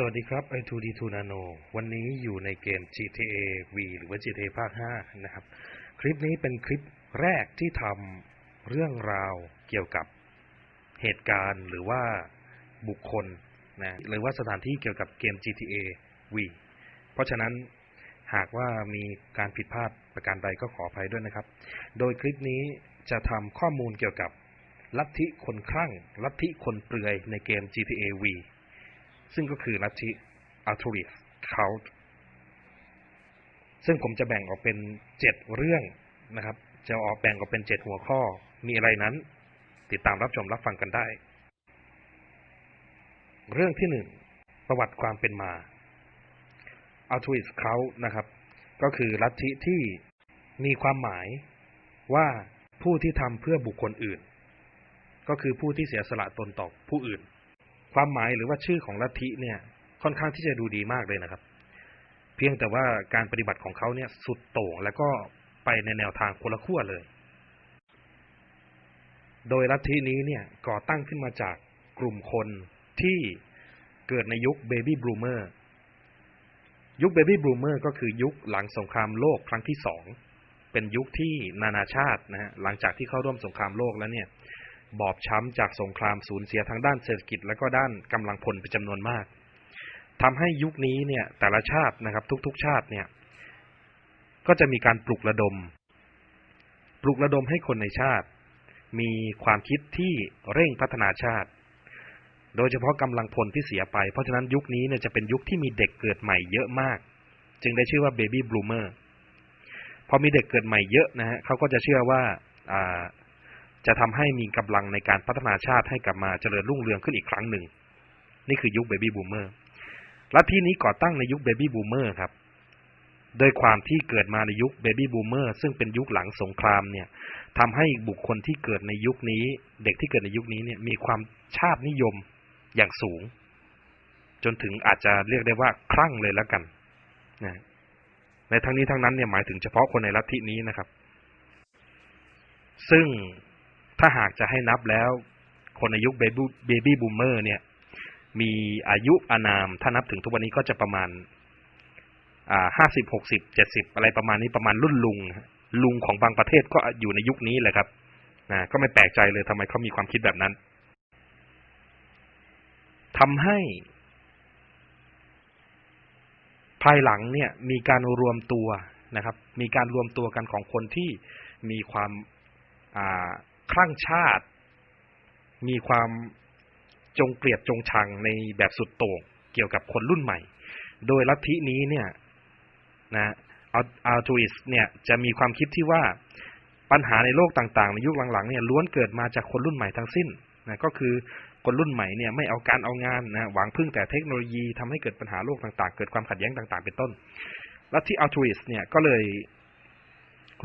สวัสดีครับ i2D2 Nano วันนี้อยู่ในเกม GTA V หรือว่า GTA ภาค 5 นะครับ คลิปนี้เป็นคลิปแรกที่ทำเรื่องราวเกี่ยวกับเหตุการณ์หรือว่าบุคคลนะหรือว่าสถานที่เกี่ยวกับเกม GTA V เพราะฉะนั้นหากว่ามีการผิดพลาดประการใดก็ขออภัยด้วยนะครับ โดยคลิปนี้จะทำข้อมูลเกี่ยวกับลัทธิคนคลั่ง ลัทธิคนเปลือยในเกม GTA V ซึ่งก็คือลัทธิ a l t u r i s Cult ซึ่งผมจะแบ่งออกเป็นเจ็ดเรื่องนะครับ จะออกแบ่งออกเป็นเจ็ดหัวข้อ มีอะไรนั้น ติดตามรับชมรับฟังกันได้ เรื่องที่หนึ่งประวัติความเป็นมา a l t u r i s Cult นะครับ ก็คือลัทธิที่มีความหมายว่าผู้ที่ทำเพื่อบุคคลอื่น ก็คือผู้ที่เสียสละตนต่อผู้อื่น ความหมายหรือว่าชื่อของลัทธิเนี่ย ค่อนข้างที่จะดูดีมากเลยนะครับ เพียงแต่ว่าการปฏิบัติของเขาเนี่ยสุดโต่งแล้วก็ไปในแนวทางคนละขั้วเลย โดยลัทธินี้เนี่ยก่อตั้งขึ้นมาจากกลุ่มคนที่เกิดในยุคเบบี้บลูเมอร์ยุคเบบี้บลูเมอร์ก็คือยุคหลังสงครามโลกครั้งที่สองเป็นยุคที่นานาชาตินะฮะหลังจากที่เข้าร่วมสงครามโลกแล้วเนี่ย บอบช้ำจากสงครามสูญเสียทางด้านเศรษฐกิจและก็ด้านกำลังพลเป็นจำนวนมากทำให้ยุคนี้เนี่ยแต่ละชาตินะครับ ทุกๆ ชาติเนี่ย ก็จะมีการปลุกระดม ปลุกระดมให้คนในชาติ มีความคิดที่เร่งพัฒนาชาติ โดยเฉพาะกำลังพลที่เสียไป เพราะฉะนั้นยุคนี้เนี่ยจะเป็นยุคที่มีเด็กเกิดใหม่เยอะมาก จึงได้ชื่อว่าเบบี้บลูเมอร์พอมีเด็กเกิดใหม่เยอะนะฮะเขาก็จะเชื่อว่า จะทำให้มีกำลังในการพัฒนาชาติให้กลับมาเจริญรุ่งเรืองขึ้นอีกครั้งหนึ่ง นี่คือยุคเบบี้บูมเมอร์ลัทธินี้ก่อตั้งในยุคเบบี้บูมเมอร์ครับโดยความที่เกิดมาในยุคเบบี้บูมเมอร์ซึ่งเป็นยุคหลังสงครามเนี่ยทำให้บุคคลที่เกิดในยุคนี้ เด็กที่เกิดในยุคนี้เนี่ยมีความชาตินิยมอย่างสูง จนถึงอาจจะเรียกได้ว่าคลั่งเลยแล้วกันนะในทั้งนี้ทั้งนั้นเนี่ยหมายถึงเฉพาะคนในลัทธินี้นะครับ ซึ่ง ถ้าหากจะให้นับแล้ว คนในยุคเบบี้บูมเมอร์เนี่ย มีอายุอานาม ถ้านับถึงทุกวันนี้ก็จะประมาณห้าสิบหกสิบเจ็ดสิบอะไรประมาณนี้ประมาณรุ่นลุง ลุงของบางประเทศก็อยู่ในยุคนี้แหละครับนะก็ไม่แปลกใจเลยทำไมเขามีความคิดแบบนั้นทำให้ ภายหลังเนี่ยมีการรวมตัวนะครับ มีการรวมตัวกันของคนที่มีความอ่า คลั่งชาติ มีความจงเกลียดจงชังในแบบสุดโต่งเกี่ยวกับคนรุ่นใหม่ โดยลัทธินี้เนี่ยนะอัลตูอิสเนี่ยจะมีความคิดที่ว่าปัญหาในโลกต่างๆ ในยุคหลังๆเนี่ยล้วนเกิดมาจากคนรุ่นใหม่ทั้งสิ้นนะก็คือคนรุ่นใหม่เนี่ยไม่เอาการเอางานนะหวังพึ่งแต่เทคโนโลยีทำให้เกิดปัญหาโลกต่างๆ เกิดความขัดแย้งต่างๆ เป็นต้นลัทธิอัลตูอิสเนี่ยก็เลย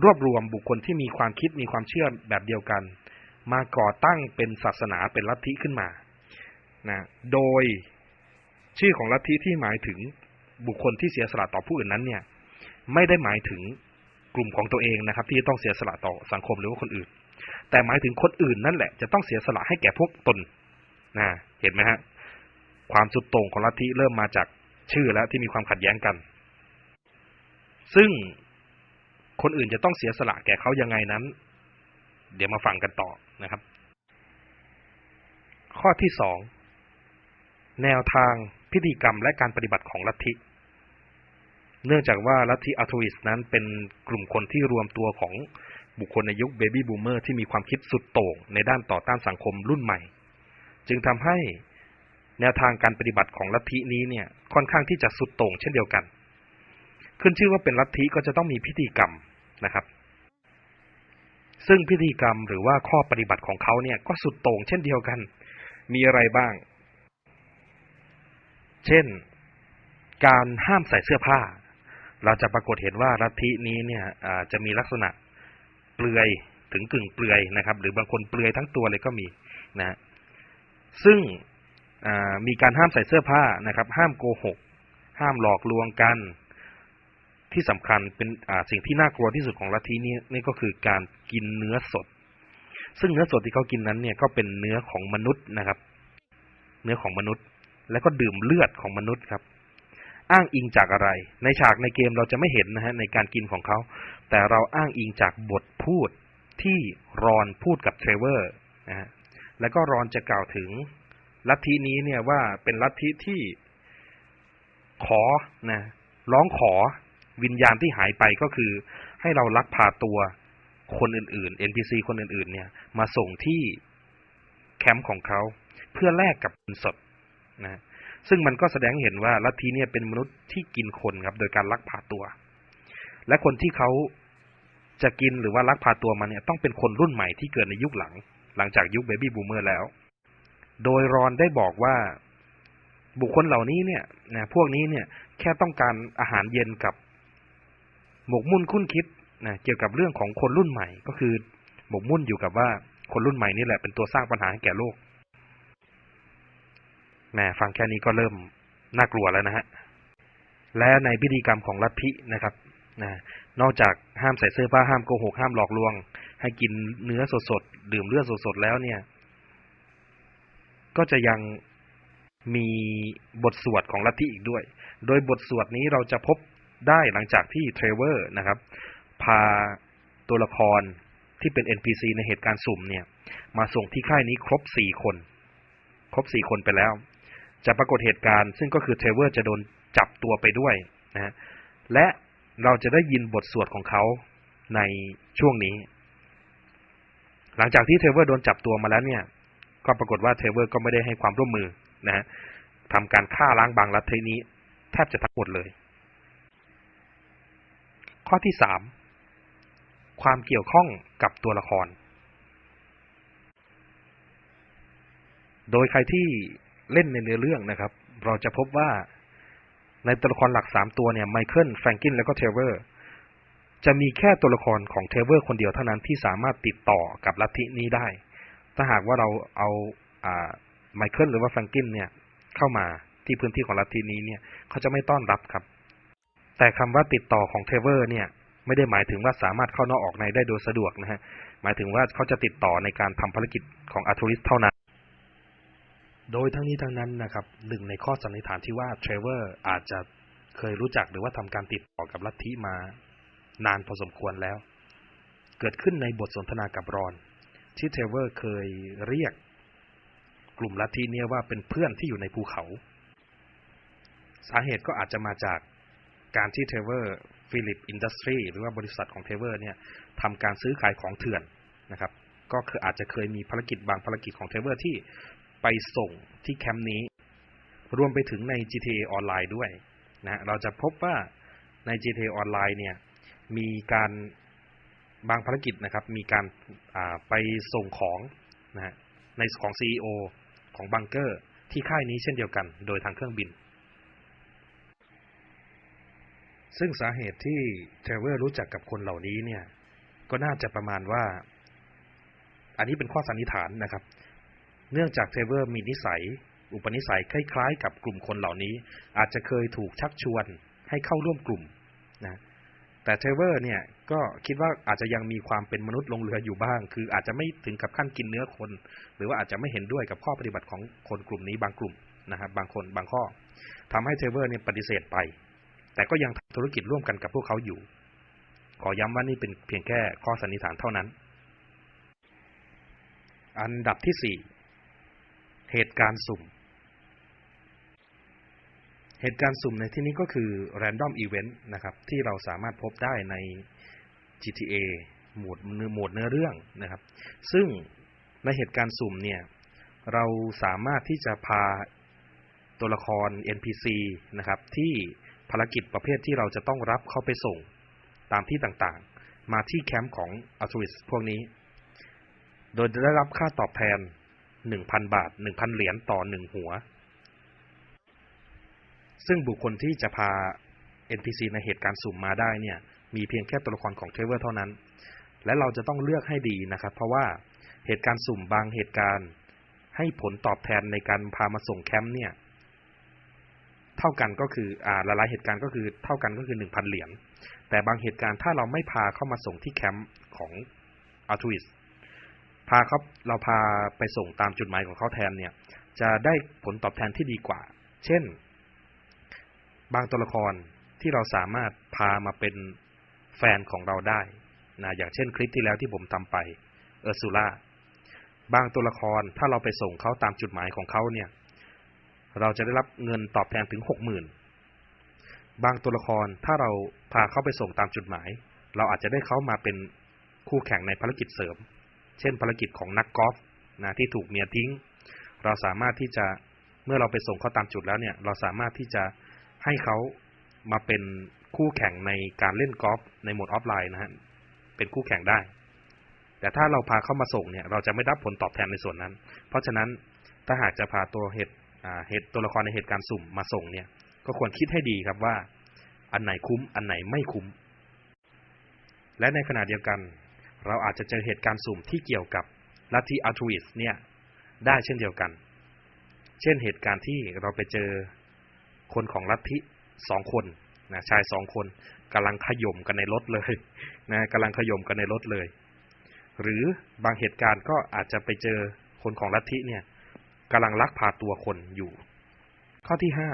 รวบรวมบุคคลที่มีความคิดมีความเชื่อแบบเดียวกัน มาก่อตั้งเป็นศาสนาเป็นลัทธิขึ้นมานะโดยชื่อของลัทธิที่หมายถึงบุคคลที่เสียสละต่อผู้อื่นนั้นเนี่ย ไม่ได้หมายถึงกลุ่มของตัวเองนะครับ ที่จะต้องเสียสละต่อสังคมหรือว่าคนอื่น แต่หมายถึงคนอื่นนั่นแหละจะต้องเสียสละให้แก่พวกตนนะเห็นไหมฮะความสุดโต่งของลัทธิเริ่มมาจากชื่อแล้วที่มีความขัดแย้งกัน ซึ่ง คนอื่นจะต้องเสียสละแก่เขายังไงนั้น เดี๋ยวมาฟังกันต่อนะครับ ข้อที่สองแนวทางพิธีกรรมและการปฏิบัติของลัทธิ เนื่องจากว่าลัทธิอัลทูอิสนั้นเป็นกลุ่มคนที่รวมตัวของบุคคลในยุคเบบี้บูมเมอร์ที่มีความคิดสุดโต่งในด้านต่อต้านสังคมรุ่นใหม่ จึงทำให้แนวทางการปฏิบัติของลัทธินี้เนี่ยค่อนข้างที่จะสุดโต่งเช่นเดียวกัน ขึ้นชื่อว่าเป็นลัทธิก็จะต้องมีพิธีกรรม นะครับ ซึ่งพิธีกรรมหรือว่าข้อปฏิบัติของเขาเนี่ยก็สุดโต่งเช่นเดียวกัน มีอะไรบ้าง เช่น การห้ามใส่เสื้อผ้า เราจะปรากฏเห็นว่าลัทธินี้เนี่ยจะมีลักษณะเปลือยถึงกึ่งเปลือยนะครับ หรือบางคนเปลือยทั้งตัวเลยก็มีนะซึ่งมีการห้ามใส่เสื้อผ้านะครับ ห้ามโกหก ห้ามหลอกลวงกัน ที่สำคัญเป็นสิ่งที่น่ากลัวที่สุดของลัทธินี้นี่ก็คือการกินเนื้อสด ซึ่งเนื้อสดที่เขากินนั้นเนี่ยก็เป็นเนื้อของมนุษย์นะครับ เนื้อของมนุษย์ แล้วก็ดื่มเลือดของมนุษย์ครับ อ้างอิงจากอะไร ในฉากในเกมเราจะไม่เห็นนะฮะในการกินของเขา แต่เราอ้างอิงจากบทพูดที่รอนพูดกับเทรเวอร์นะฮะแล้วก็รอนจะกล่าวถึงลัทธินี้เนี่ยว่าเป็นลัทธิที่ขอนะร้องขอ วิญญาณที่หายไปก็คือ ให้เราลักพาตัวคนอื่นๆ NPC คนอื่นๆ เนี่ย มาส่งที่แคมป์ของเขา เพื่อแลกกับเงินสดนะซึ่งมันก็แสดงเห็นว่าลัทธิเนี่ยเป็นมนุษย์ที่กินคนครับ โดยการลักพาตัว และคนที่เขาจะกินหรือว่าลักพาตัวมาเนี่ยต้องเป็นคนรุ่นใหม่ที่เกิดในยุคหลัง หลังจากยุคเบบี้บูมเมอร์แล้ว โดยรอนได้บอกว่าบุคคลเหล่านี้เนี่ยนะพวกนี้เนี่ยแค่ต้องการอาหารเย็นกับ หมกมุ่นคุ้นคิดนะเกี่ยวกับเรื่องของคนรุ่นใหม่ ก็คือหมกมุ่นอยู่กับว่าคนรุ่นใหม่นี่แหละเป็นตัวสร้างปัญหาให้แก่โลกแหมฟังแค่นี้ก็เริ่มน่ากลัวแล้วนะฮะและในพิธีกรรมของลัทธินะครับนะนอกจากห้ามใส่เสื้อผ้าห้ามโกหกห้ามหลอกลวง ให้กินเนื้อสดๆดื่มเลือดสดๆแล้วเนี่ย ก็จะยังมีบทสวดของลัทธิอีกด้วย โดยบทสวดนี้เราจะพบ ได้หลังจากที่เทรเวอร์นะครับ พาตัวละครที่เป็น NPC ในเหตุการณ์สุ่มเนี่ย มาส่งที่ค่ายนี้ครบสี่คน ครบสี่คนไปแล้ว จะปรากฏเหตุการณ์ซึ่งก็คือเทรเวอร์จะโดนจับตัวไปด้วยนะฮะและเราจะได้ยินบทสวดของเขาในช่วงนี้ หลังจากที่เทรเวอร์โดนจับตัวมาแล้วเนี่ย ก็ปรากฏว่าเทรเวอร์ก็ไม่ได้ให้ความร่วมมือนะฮะทำการฆ่าล้างบางลัทธินี้แทบจะทั้งหมดเลย ข้อที่สามความเกี่ยวข้องกับตัวละคร โดยใครที่เล่นในเนื้อเรื่องนะครับ เราจะพบว่าในตัวละครหลักสามตัวเนี่ยไมเคิลแฟรงกินแล้วก็เทเวอร์จะมีแค่ตัวละครของเทเวอร์คนเดียวเท่านั้นที่สามารถติดต่อกับลัทธินี้ได้ ถ้าหากว่าเราเอาอ่าไมเคิลหรือว่าแฟรงกินเนี่ยเข้ามาที่พื้นที่ของลัทธินี้เนี่ยเขาจะไม่ต้อนรับครับ แต่คำว่าติดต่อของเทเวอร์เนี่ยไม่ได้หมายถึงว่าสามารถเข้านอกออกในได้โดยสะดวกนะฮะหมายถึงว่าเขาจะติดต่อในการทำภารกิจของอาร์ทูริสเท่านั้น โดยทั้งนี้ทั้งนั้นนะครับหนึ่งในข้อสันนิษฐานที่ว่าเทรเวอร์อาจจะเคยรู้จักหรือว่าทำการติดต่อกับลัทธิมานานพอสมควรแล้ว เกิดขึ้นในบทสนทนากับรอน ที่เทรเวอร์เคยเรียก กลุ่มลัทธิเนี่ยว่าเป็นเพื่อนที่อยู่ในภูเขา สาเหตุก็อาจจะมาจาก การที่เทเวอร์ฟิลิปอินดัสทรีหรือว่าบริษัทของเทเวอร์เนี่ยทำการซื้อขายของเถื่อนนะครับ ก็คืออาจจะเคยมีภารกิจบางภารกิจของเทเวอร์ที่ไปส่งที่แคมป์นี้ รวมไปถึงใน GTA ออนไลน์ด้วยนะเราจะพบว่าใน GTA ออนไลน์เนี่ยมีการบางภารกิจนะครับ มีการไปส่งของนะฮะในของ CEO ของบังเกอร์ที่ค่ายนี้เช่นเดียวกัน โดยทางเครื่องบิน ซึ่งสาเหตุที่เทรเวอร์รู้จักกับคนเหล่านี้เนี่ย ก็น่าจะประมาณว่า อันนี้เป็นข้อสันนิษฐานนะครับ เนื่องจากเทรเวอร์มีนิสัย อุปนิสัยคล้ายๆ กับกลุ่มคนเหล่านี้ อาจจะเคยถูกชักชวนให้เข้าร่วมกลุ่มนะแต่เทรเวอร์เนี่ยก็คิดว่าอาจจะยังมีความเป็นมนุษย์ลงเรืออยู่บ้าง คืออาจจะไม่ถึงกับขั้นกินเนื้อคน หรือว่าอาจจะไม่เห็นด้วยกับข้อปฏิบัติของคนกลุ่มนี้บางกลุ่มนะครับบางคนบางข้อทำให้เทรเวอร์เนี่ยปฏิเสธไป แต่ก็ยังทำธุรกิจร่วมกันกับพวกเขาอยู่ ขอย้ำว่านี่เป็นเพียงแค่ข้อสันนิษฐานเท่านั้น อันดับที่สี่เหตุการณ์สุ่ม เหตุการณ์สุ่มในที่นี้ก็คือ random event นะครับ ที่เราสามารถพบได้ใน GTA หมวดหมวดเนื้อเรื่องนะครับ ซึ่งในเหตุการณ์สุ่มเนี่ย เราสามารถที่จะพาตัวละคร NPC นะครับ ที่ ภารกิจประเภทที่เราจะต้องรับเข้าไปส่ง ตามที่ต่างๆ มาที่แคมป์ของ a l t r u i s พวกนี้ โดยจะได้รับค่าตอบแทน 1,000 บาท 1,000 เหรียญต่อ1หัว ซึ่งบุคคลที่จะพา NPC ในเหตุการณ์สุ่มมาได้เนี่ย มีเพียงแค่ตัวละครของเทรเวอร์เท่านั้น และเราจะต้องเลือกให้ดีนะครับ เพราะว่าเหตุการณ์สุ่มบางเหตุการณ์ ให้ผลตอบแทนในการพามาส่งแคมป์เนี่ย เท่ากันก็คืออ่าหลายๆเหตุการณ์ก็คือเท่ากันก็คือ1,000เหรียญแต่บางเหตุการณ์ถ้าเราไม่พาเข้ามาส่งที่แคมป์ของอัลทูอิสพาเขาเราพาไปส่งตามจุดหมายของเขาแทนเนี่ย จะได้ผลตอบแทนที่ดีกว่า เช่น บางตัวละครที่เราสามารถพามาเป็นแฟนของเราได้นะอย่างเช่นคลิปที่แล้วที่ผมทำไปเออร์ซูล่าบางตัวละครถ้าเราไปส่งเขาตามจุดหมายของเขาเนี่ย เราจะได้รับเงินตอบแทนถึงหกหมื่นบางตัวละครถ้าเราพาเขาไปส่งตามจุดหมาย เราอาจจะได้เขามาเป็นคู่แข่งในภารกิจเสริม เช่นภารกิจของนักกอล์ฟนะที่ถูกเมียทิ้ง เราสามารถที่จะเมื่อเราไปส่งเขาตามจุดแล้วเนี่ยเราสามารถที่จะให้เขามาเป็นคู่แข่งในการเล่นกอล์ฟในโหมดออฟไลน์นะฮะเป็นคู่แข่งได้ แต่ถ้าเราพาเขามาส่งเนี่ย เราจะไม่รับผลตอบแทนในส่วนนั้น เพราะฉะนั้นถ้าหากจะพาตัวเหตุ เหตุตัวละครในเหตุการณ์สุ่มมาส่งเนี่ย ก็ควรคิดให้ดีครับว่า อันไหนคุ้ม อันไหนไม่คุ้ม และในขณะเดียวกัน เราอาจจะเจอเหตุการณ์สุ่มที่เกี่ยวกับลัทธิอัลทริสเนี่ยได้เช่นเดียวกัน เช่นเหตุการณ์ที่เราไปเจอคนของลัทธิสองคนนะชายสองคนกำลังขย่มกันในรถเลยนะกำลังขย่มกันในรถเลย หรือบางเหตุการณ์ก็อาจจะไปเจอคนของลัทธิเนี่ย กำลังลักพาตัวคนอยู่ ข้อที่ห้า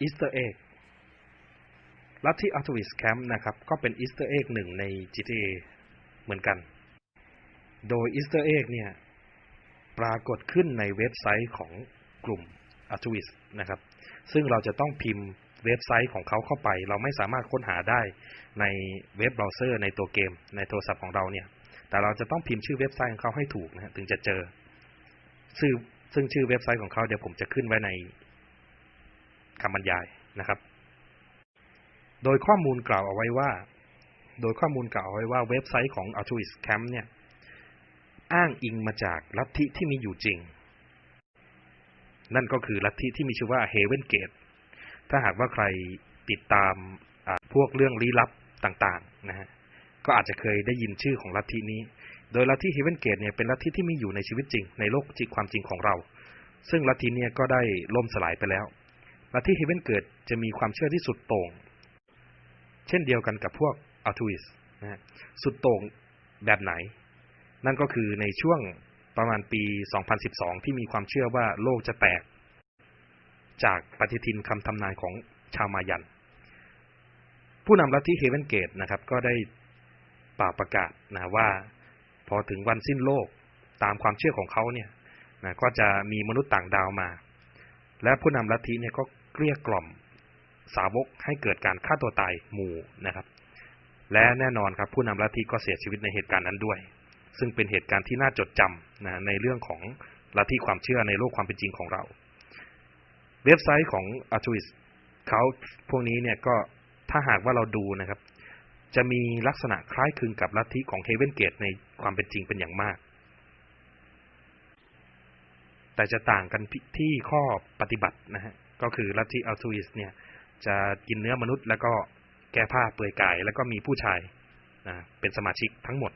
อีสเตอร์เอ็กลัทธิอัลทวิสแคมป์นะครับ ก็เป็นอีสเตอร์เอ็กหนึ่งใน GTA เหมือนกัน โดยอีสเตอร์เอ็กเนี่ย ปรากฏขึ้นในเว็บไซต์ของกลุ่มอัลทวิสนะครับ ซึ่งเราจะต้องพิมพ์เว็บไซต์ของเขาเข้าไป เราไม่สามารถค้นหาได้ในเว็บเบราว์เซอร์ในตัวเกม ในโทรศัพท์ของเราเนี่ย แต่เราจะต้องพิมพ์ชื่อเว็บไซต์ของเขาให้ถูกนะฮะถึงจะเจอซึ่ง ซึ่งชื่อเว็บไซต์ของเขาเดี๋ยวผมจะขึ้นไว้ในคำบรรยายนะครับ โดยข้อมูลกล่าวเอาไว้ว่า โดยข้อมูลกล่าวเอาไว้ว่าเว็บไซต์ของ Altruist Camp เนี่ย อ้างอิงมาจากลัทธิที่มีอยู่จริง นั่นก็คือลัทธิที่มีชื่อว่า Heaven Gate ถ้าหากว่าใครติดตามพวกเรื่องลี้ลับต่างๆนะฮะ ก็อาจจะเคยได้ยินชื่อของลัทธินี้ โดยลัทธิ Heaven Gate เนี่ยเป็นลัทธิที่มีอยู่ในชีวิตจริง ในโลกจิตความจริงของเรา ซึ่งลัทธิเนี่ยก็ได้ล่มสลายไปแล้วลัทธิ Heaven Gate จะมีความเชื่อที่สุดโต่ง เช่นเดียวกันกับพวก Altruist นะฮะสุดโต่งแบบไหน นั่นก็คือในช่วงประมาณปี 2012 ที่มีความเชื่อว่าโลกจะแตก จากปฏิทินคำทำนายของชาวมายัน ผู้นำลัทธิเฮเวนเกตนะครับก็ได้ป่าประกาศนะว่า พอถึงวันสิ้นโลกตามความเชื่อของเขาเนี่ยนะก็จะมีมนุษย์ต่างดาวมา และผู้นำลัทธิเนี่ยก็เกลี้ยกล่อมสาวกให้เกิดการฆ่าตัวตายหมู่นะครับ และแน่นอนครับผู้นำลัทธิก็เสียชีวิตในเหตุการณ์นั้นด้วย ซึ่งเป็นเหตุการณ์ที่น่าจดจำนะในเรื่องของลัทธิความเชื่อในโลกความเป็นจริงของเรา เว็บไซต์ของ a r t u i s เขาพวกนี้เนี่ยก็ถ้าหากว่าเราดูนะครับ จะมีลักษณะคล้ายคลึงกับลัทธิของ Heaven Gate ในความเป็นจริงเป็นอย่างมาก แต่จะต่างกันที่ข้อปฏิบัตินะฮะก็คือลัทธิ a r t u i s เนี่ยจะกินเนื้อมนุษย์ แล้วก็แก้ผ้าเปลือยกาย แล้วก็มีผู้ชายนะเป็นสมาชิกทั้งหมด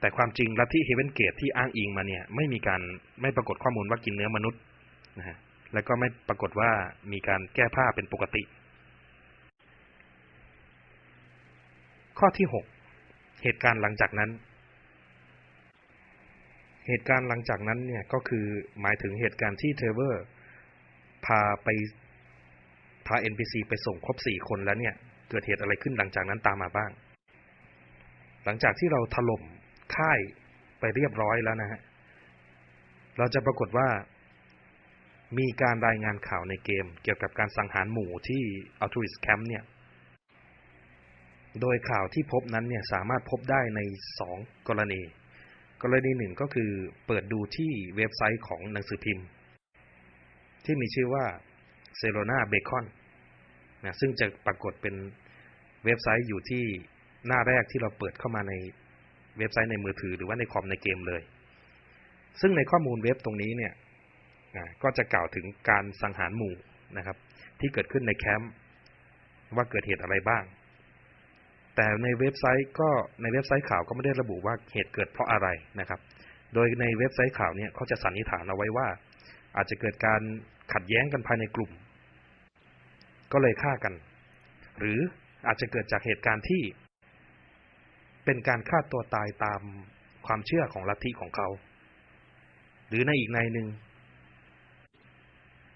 แต่ความจริงลัทธิเฮเวนเกตที่อ้างอิงมาเนี่ยไม่มีการไม่ปรากฏข้อมูลว่ากินเนื้อมนุษย์นะฮะแล้วก็ไม่ปรากฏว่ามีการแก้ผ้าเป็นปกติ ข้อที่หกเหตุการณ์หลังจากนั้น เหตุการณ์หลังจากนั้นเนี่ยก็คือหมายถึงเหตุการณ์ที่เทเวอร์พาไปพา NPC ไปส่งครบสี่คนแล้วเนี่ย เกิดเหตุอะไรขึ้นหลังจากนั้นตามมาบ้าง หลังจากที่เราถล่มค่ายไปเรียบร้อยแล้วนะฮะ เราจะปรากฏว่า มีการรายงานข่าวในเกม เกี่ยวกับการสังหารหมู่ที่ Altruist Camp เนี่ย โดยข่าวที่พบนั้นเนี่ยสามารถพบได้ในสองกรณี กรณีหนึ่งก็คือเปิดดูที่เว็บไซต์ของหนังสือพิมพ์ ที่มีชื่อว่าเซโ o นาเบคอนนะซึ่งจะปรากฏเป็นเว็บไซต์อยู่ที่หน้าแรกที่เราเปิดเข้ามาในเว็บไซต์ในมือถือหรือว่าในคอมในเกมเลย ซึ่งในข้อมูลเว็บตรงนี้เนี่ยก็จะกล่าวถึงการสังหารหมู่นะครับ ที่เกิดขึ้นในแคมป์ว่าเกิดเหตุอะไรบ้าง แต่ในเว็บไซต์ก็ในเว็บไซต์ข่าวก็ไม่ได้ระบุว่าเหตุเกิดเพราะอะไรนะครับ โดยในเว็บไซต์ข่าวเนี่ยเขาจะสันนิษฐานเอาไว้ว่า อาจจะเกิดการขัดแย้งกันภายในกลุ่ม ก็เลยฆ่ากัน หรืออาจจะเกิดจากเหตุการณ์ที่ เป็นการฆ่าตัวตายตามความเชื่อของลัทธิของเขา หรือในอีกในหนึ่ง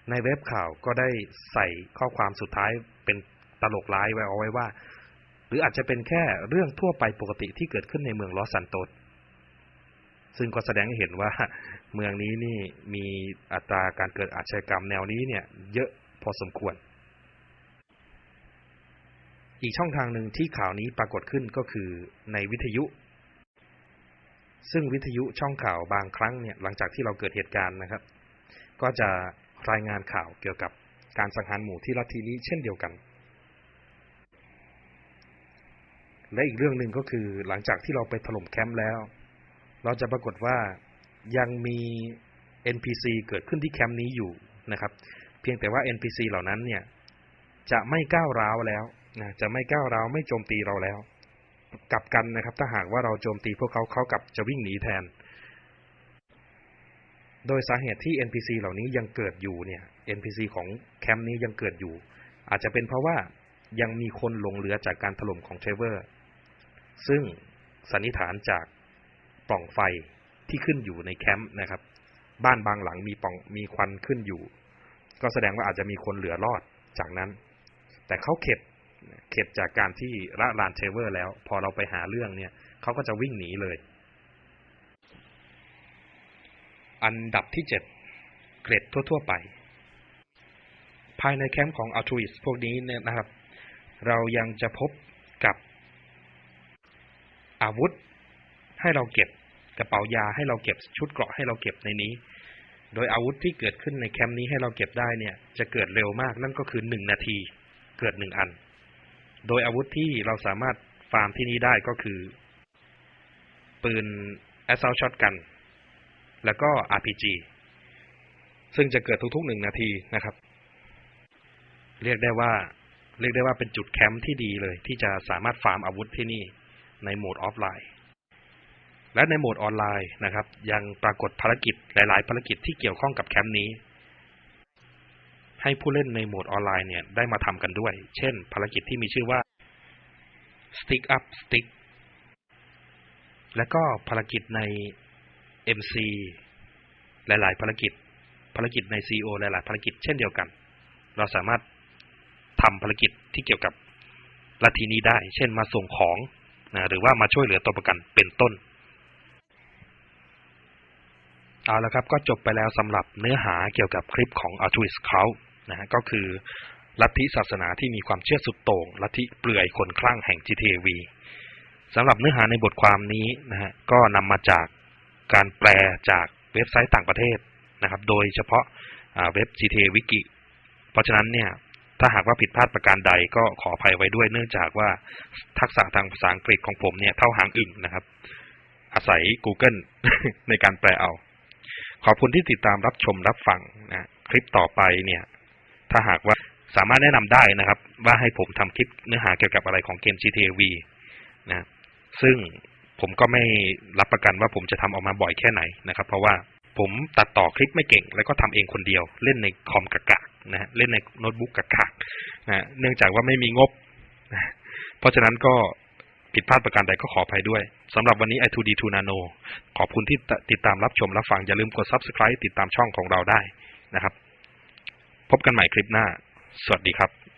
ในเว็บข่าวก็ได้ใส่ข้อความสุดท้ายเป็นตลกร้ายไว้เอาไว้ว่า หรืออาจจะเป็นแค่เรื่องทั่วไปปกติที่เกิดขึ้นในเมืองลอสซันโตสซึ่งก็แสดงให้เห็นว่า เมืองนี้นี่มีอัตราการเกิดอาชญากรรมแนวนี้เนี่ย เยอะพอสมควร อีกช่องทางหนึ่งที่ข่าวนี้ปรากฏขึ้นก็คือในวิทยุ ซึ่งวิทยุช่องข่าวบางครั้งเนี่ยหลังจากที่เราเกิดเหตุการณ์นะครับ ก็จะรายงานข่าวเกี่ยวกับการสังหารหมู่ที่ลัทธินี้เช่นเดียวกัน และอีกเรื่องหนึ่งก็คือหลังจากที่เราไปถล่มแคมป์แล้ว เราจะปรากฏว่ายังมี NPC เกิดขึ้นที่แคมป์นี้อยู่นะครับ เพียงแต่ว่า NPC เหล่านั้นเนี่ยจะไม่ก้าวร้าวแล้วนะจะไม่ก้าวร้าวไม่โจมตีเราแล้ว กลับกันนะครับ ถ้าหากว่าเราโจมตีพวกเขาเขากลับจะวิ่งหนีแทน โดยสาเหตุที่ NPC เหล่านี้ยังเกิดอยู่เนี่ย NPC ของแคมป์นี้ยังเกิดอยู่ อาจจะเป็นเพราะว่ายังมีคนหลงเหลือจากการถล่มของเทรเวอร์ ซึ่งสันนิษฐานจากปล่องไฟที่ขึ้นอยู่ในแคมป์นะครับ บ้านบางหลังมีปล่องมีควันขึ้นอยู่ ก็แสดงว่าอาจจะมีคนเหลือรอดจากนั้น แต่เขาเข็ดเข็ดจากการที่ละลานเทเวอร์แล้ว พอเราไปหาเรื่องเนี่ยเขาก็จะวิ่งหนีเลย อันดับที่เจ็ดเกรดทั่ว ๆ ไป ภายในแคมป์ของอัลทูอิสพวกนี้เนี่ยนะครับ เรายังจะพบกับ อาวุธให้เราเก็บกระเป๋ายาให้เราเก็บชุดเกราะให้เราเก็บในนี้ โดยอาวุธที่เกิดขึ้นในแคมป์นี้ให้เราเก็บได้เนี่ย จะเกิดเร็วมากนั่นก็คือหนึ่งนาทีเกิดหนึ่งอัน โดยอาวุธที่เราสามารถฟาร์มที่นี่ได้ก็คือ ปืน assault shotgun แล้วก็ RPG ซึ่งจะเกิดทุกๆหนึ่งนาทีนะครับ เรียกได้ว่า เรียกได้ว่าเป็นจุดแคมป์ที่ดีเลย ที่จะสามารถฟาร์มอาวุธที่นี่ ในโหมดออฟไลน์ และในโหมดออนไลน์นะครับ ยังปรากฏภารกิจหลาย ๆ ภารกิจที่เกี่ยวข้องกับแคมป์นี้ ให้ผู้เล่นในโหมดออนไลน์เนี่ยได้มาทำกันด้วย เช่น ภารกิจที่มีชื่อว่า Stick Up Stick และก็ภารกิจใน MC หลาย ๆ ภารกิจ ภารกิจใน CO หลาย ๆ ภารกิจเช่นเดียวกัน เราสามารถทำภารกิจที่เกี่ยวกับลัทธินี้ได้ เช่นมาส่งของ นะหรือว่ามาช่วยเหลือตัวประกันเป็นต้น เอาละครับก็จบไปแล้วสำหรับเนื้อหาเกี่ยวกับคลิปของ a l t u i s t c o u นะฮะก็คือลัทธิศาสนาที่มีความเชื่อสุดโต่งลัทธิเปลือยคนคลั่งแห่ง GTV สำหรับเนื้อหาในบทความนี้นะฮะก็นำมาจากการแปลจากเว็บไซต์ต่างประเทศนะครับ โดยเฉพาะเว็บ GTA Wiki เพราะฉะนั้นเนี่ย ถ้าหากว่าผิดพลาดประการใดก็ขออภัยไว้ด้วย เนื่องจากว่าทักษะทางภาษาอังกฤษของผมเนี่ยเท่าหางอึ่งนะครับ อาศัย Google ในการแปลเอา ขอบคุณที่ติดตามรับชมรับฟังนะคลิปต่อไปเนี่ย ถ้าหากว่าสามารถแนะนำได้นะครับ ว่าให้ผมทำคลิปเนื้อหาเกี่ยวกับอะไรของเกม GTA V นะซึ่งผมก็ไม่รับประกันว่าผมจะทำออกมาบ่อยแค่ไหนนะครับ เพราะว่าผมตัดต่อคลิปไม่เก่ง แล้วก็ทำเองคนเดียวเล่นในคอมกะกะ นะเล่นในโน้ตบุ๊กกักะนะเนื่องจากว่าไม่มีงบนะเพราะฉะนั้นก็ผิดพลาดประการใดก็ขออภัยด้วยสำหรับวันนี้ i2d2 nano ขอบคุณที่ติดตามรับชมรับฟัง อย่าลืมกด subscribe ติดตามช่องของเราได้นะครับ พบกันใหม่คลิปหน้า สวัสดีครับ